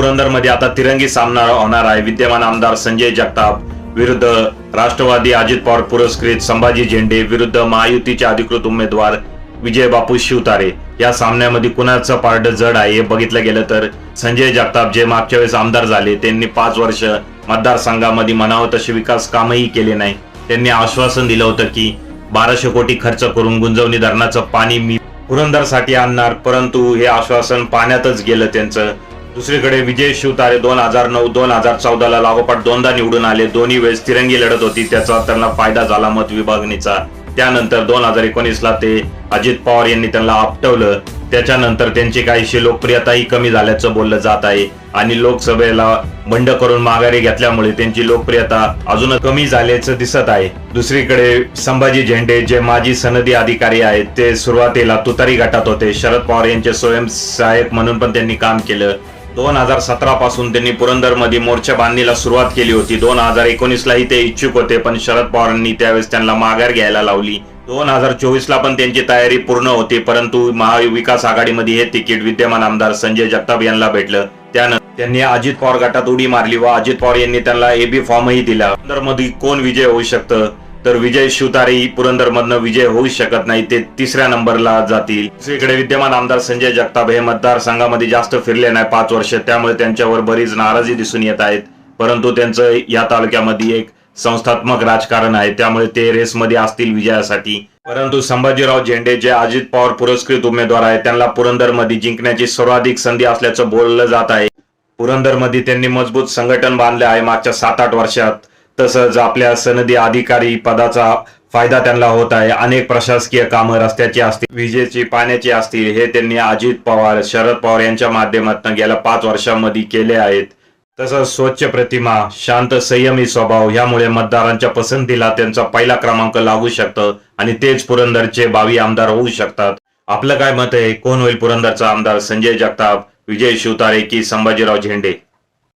पुरंदरमध्ये आता तिरंगी सामना होणार आहे. विद्यमान आमदार संजय जगताप विरुद्ध राष्ट्रवादी अजित पवार पुरस्कृत संभाजी झेंडे विरुद्ध महायुतीचे अधिकृत उमेदवार विजय बापू शिवतारे. या सामन्यामध्ये कुणाचं पारड जड आहे हे बघितलं गेलं तर संजय जगताप जे मागच्या वेळेस आमदार झाले त्यांनी पाच वर्ष मतदारसंघामध्ये म्हणावं तसे विकास कामही केले नाही. त्यांनी आश्वासन दिलं होतं की बाराशे कोटी खर्च करून गुंजवणी धरणाचं पाणी मी पुरंदरसाठी आणणार परंतु हे आश्वासन पाण्यातच गेलं त्यांचं. दुसरीकडे विजय शिवतारे दोन हजार नऊ दोन हजार चौदाला लागोपाठ दोनदा निवडून आले. दोन्ही वेळेस तिरंगी लढत होती. त्याचा त्यांना फायदा झाला मत विभागणीचा त्यानंतर दोन हजार एकोणीसला ते अजित पवार यांनी त्यांना आपटवलं. त्याच्यानंतर त्यांची काहीशी लोकप्रियताही कमी झाल्याचं बोललं जात आहे. आणि लोकसभेला बंड करून माघारी घेतल्यामुळे त्यांची लोकप्रियता अजून कमी झाल्याचं दिसत आहे. दुसरीकडे संभाजी झेंडे जे माजी सनदी अधिकारी आहेत ते सुरुवातीला तुतारी गटात होते. शरद पवार यांचे स्वयंसहाय्यक म्हणून पण त्यांनी काम केलं. दोन हजार सतरा पासून त्यांनी पुरंदरमध्ये मोर्चा बांधणीला सुरुवात केली होती. दोन हजार एकोणीसलाही ते इच्छुक होते पण शरद पवारांनी त्यावेळेस त्यांना माघार घ्यायला लावली. दोन हजार चोवीस ला पण त्यांची तयारी पूर्ण होती परंतु महाविकास आघाडीमध्ये हे तिकीट विद्यमान आमदार संजय जगताप यांना भेटलं. त्यानंतर त्यांनी अजित पवार गटात उडी मारली व अजित पवार यांनी त्यांना एबी फॉर्मही दिला. मध्ये कोण विजय होऊ शकतं? तर विजय शिवतारे पुरंदर पुरंदरमधनं विजय होऊ शकत नाही ते तिसऱ्या नंबरला जातील. दुसरीकडे विद्यमान आमदार संजय जगताप हे मतदारसंघामध्ये जास्त फिरले नाही पाच वर्ष त्यामुळे त्यांच्यावर बरीच नाराजी दिसून येत आहेत. परंतु त्यांचं या तालुक्यामध्ये एक संस्थात्मक राजकारण आहे त्यामुळे ते रेसमध्ये असतील विजयासाठी. परंतु संभाजीराव झेंडे जे अजित पवार पुरस्कृत उमेदवार आहेत त्यांना पुरंदरमध्ये जिंकण्याची सर्वाधिक संधी असल्याचं बोललं जात आहे. पुरंदरमध्ये त्यांनी मजबूत संघटन बांधले आहे मागच्या सात आठ वर्षात. तसंच आपल्या सनदी अधिकारी पदाचा फायदा त्यांना होत आहे. अनेक प्रशासकीय कामं रस्त्याची असतील विजेची पाण्याची असतील हे त्यांनी अजित पवार शरद पवार यांच्या माध्यमातून गेल्या पाच वर्षांमध्ये केले आहेत. तसंच स्वच्छ प्रतिमा शांत संयमी स्वभाव ह्यामुळे मतदारांच्या पसंतीला त्यांचा पहिला क्रमांक लागू शकतो आणि तेच पुरंदरचे भावी आमदार होऊ शकतात. आपलं काय मत आहे? कोण होईल पुरंदरचा आमदार? संजय जगताप विजय शिवतारे की संभाजीराव झेंडे?